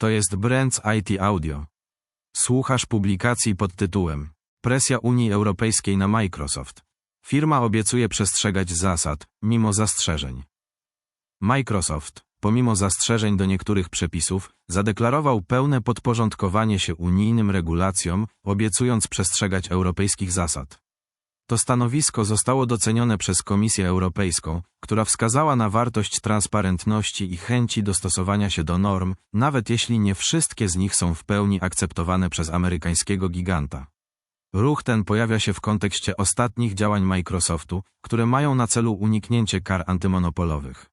To jest Brands IT Audio. Słuchasz publikacji pod tytułem Presja Unii Europejskiej na Microsoft. Firma obiecuje przestrzegać zasad, mimo zastrzeżeń. Microsoft, pomimo zastrzeżeń do niektórych przepisów, zadeklarował pełne podporządkowanie się unijnym regulacjom, obiecując przestrzegać europejskich zasad. To stanowisko zostało docenione przez Komisję Europejską, która wskazała na wartość transparentności i chęci dostosowania się do norm, nawet jeśli nie wszystkie z nich są w pełni akceptowane przez amerykańskiego giganta. Ruch ten pojawia się w kontekście ostatnich działań Microsoftu, które mają na celu uniknięcie kar antymonopolowych.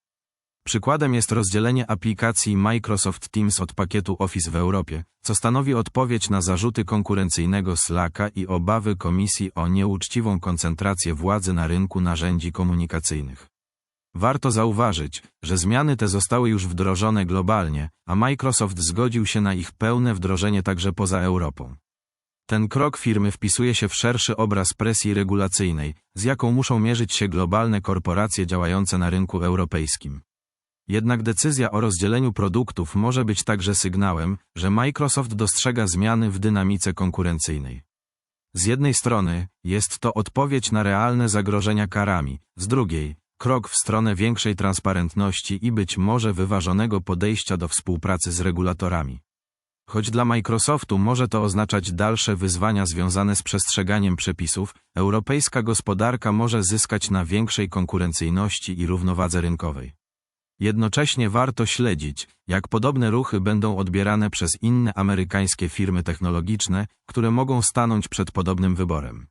Przykładem jest rozdzielenie aplikacji Microsoft Teams od pakietu Office w Europie, co stanowi odpowiedź na zarzuty konkurencyjnego Slacka i obawy Komisji o nieuczciwą koncentrację władzy na rynku narzędzi komunikacyjnych. Warto zauważyć, że zmiany te zostały już wdrożone globalnie, a Microsoft zgodził się na ich pełne wdrożenie także poza Europą. Ten krok firmy wpisuje się w szerszy obraz presji regulacyjnej, z jaką muszą mierzyć się globalne korporacje działające na rynku europejskim. Jednak decyzja o rozdzieleniu produktów może być także sygnałem, że Microsoft dostrzega zmiany w dynamice konkurencyjnej. Z jednej strony, jest to odpowiedź na realne zagrożenia karami, z drugiej, krok w stronę większej transparentności i być może wyważonego podejścia do współpracy z regulatorami. Choć dla Microsoftu może to oznaczać dalsze wyzwania związane z przestrzeganiem przepisów, europejska gospodarka może zyskać na większej konkurencyjności i równowadze rynkowej. Jednocześnie warto śledzić, jak podobne ruchy będą odbierane przez inne amerykańskie firmy technologiczne, które mogą stanąć przed podobnym wyborem.